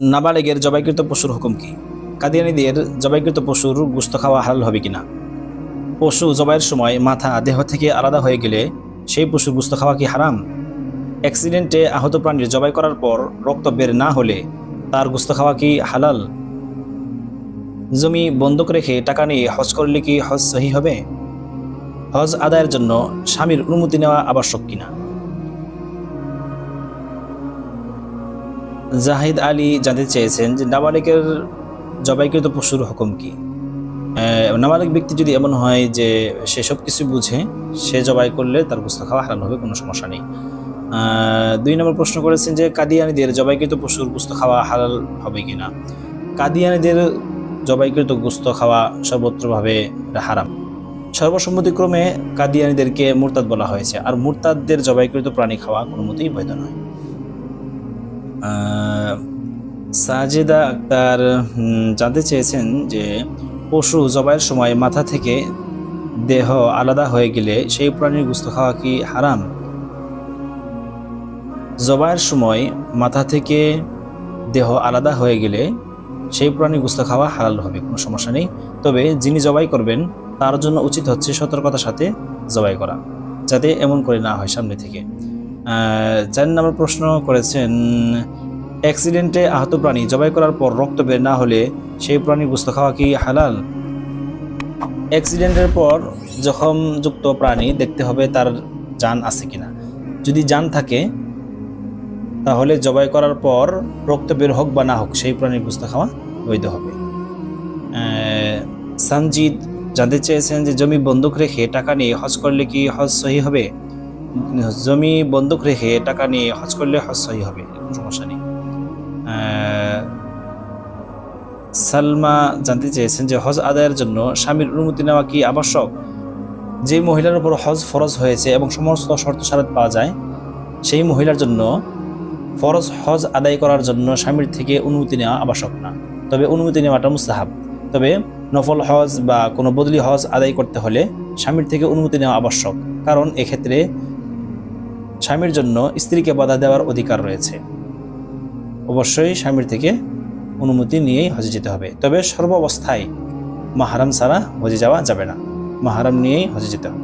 নাবালেগের জবাইকৃত পশুর হুকুম কি? কাদিয়ানিদের জবাইকৃত পশুর গুস্ত খাওয়া হালাল হবে কিনা? পশু জবাইয়ের সময় মাথা দেহ থেকে আলাদা হয়ে গেলে সেই পশুর গুস্ত খাওয়া কি হারাম? অ্যাক্সিডেন্টে আহত প্রাণীর জবাই করার পর রক্ত বের না হলে তার গুস্ত খাওয়া কি হালাল? জমি বন্ধক রেখে টাকা নিয়ে হজ করলে কি হজ সহি হবে? হজ আদায়ের জন্য স্বামীর অনুমতি নেওয়া আবশ্যক কিনা? জাহিদ আলী জানতে চেয়েছেন যে নাবালিকের জবাইকৃত পশুর হুকুম কি? নাবালিক ব্যক্তি যদি এমন হয় যে সে সব কিছু বুঝে, সে জবাই করলে তার গুস্ত খাওয়া হারান হবে, কোনো সমস্যা নেই। দুই নম্বর প্রশ্ন করেছেন যে কাদিয়ানিদের জবাইকৃত পশুর গুস্ত খাওয়া হালাল হবে কিনা? কাদিয়ানিদের জবাইকৃত গুস্ত খাওয়া সর্বত্রভাবে হারাম। সর্বসম্মতিক্রমে কাদিয়ানিদেরকে মুরতাদ বলা হয়েছে। আর মুরতাদদের জবাইকৃত প্রাণী খাওয়া কোনো মতেই বৈধ নয়। সাজেদা আক্তার জানতে চেয়েছেন যে পশু জবাইয়ের সময় মাথা থেকে দেহ আলাদা হয়ে গেলে সেই প্রাণীর গুস্ত খাওয়া কি হারাম? জবাইয়ের সময় মাথা থেকে দেহ আলাদা হয়ে গেলে সেই প্রাণীর গুস্ত খাওয়া হালাল হবে, কোনো সমস্যা নেই। তবে যিনি জবাই করবেন, তার জন্য উচিত হচ্ছে সতর্কতার সাথে জবাই করা, যাতে এমন করে না হয় সামনে থেকে। চার নম্বর প্রশ্ন করেছেন, অ্যাক্সিডেন্টে আহত প্রাণী জবাই করার পর রক্ত বের না হলে সেই প্রাণী গুস্ত খাওয়া কি হালাল? অ্যাক্সিডেন্টের পর জখমযুক্ত প্রাণী দেখতে হবে তার যান আছে কিনা। যদি যান থাকে, তাহলে জবাই করার পর রক্ত বের হোক বা না হোক, সেই প্রাণীর গুস্ত খাওয়া বৈধ হবে। সঞ্জিত জানতে চেয়েছেন যে জমি বন্দুক রেখে টাকা নিয়ে হজ করলে কি হজ সহি হবে? জমি বন্ধক রেখে টাকা নিয়ে হজ করলে হজ সহি হবে সমস্যা নেই। সালমা জানতে চেয়েছেন যে হজ আদায়ের জন্য স্বামীর অনুমতি নেওয়া কি আবশ্যক? যে মহিলার উপর হজ ফরজ হয়েছে এবং সমস্ত শর্ত সারাত পাওয়া যায়, সেই মহিলার জন্য ফরজ হজ আদায় করার জন্য স্বামীর থেকে অনুমতি নেওয়া আবশ্যক না। তবে অনুমতি নেওয়াটা মুস্তাহাব। তবে নফল হজ বা কোনো বদলি হজ আদায় করতে হলে স্বামীর থেকে অনুমতি নেওয়া আবশ্যক। কারণ এক্ষেত্রে স্বামীর জন্য স্ত্রীকে বাধা দেওয়ার অধিকার রয়েছে। অবশ্যই স্বামীর থেকে অনুমতি নিয়েই হজে যেতে হবে। তবে সর্বাবস্থায় মাহারাম ছাড়া হজে যাওয়া যাবে না। মাহারাম নিয়েই হজে যেতে হবে।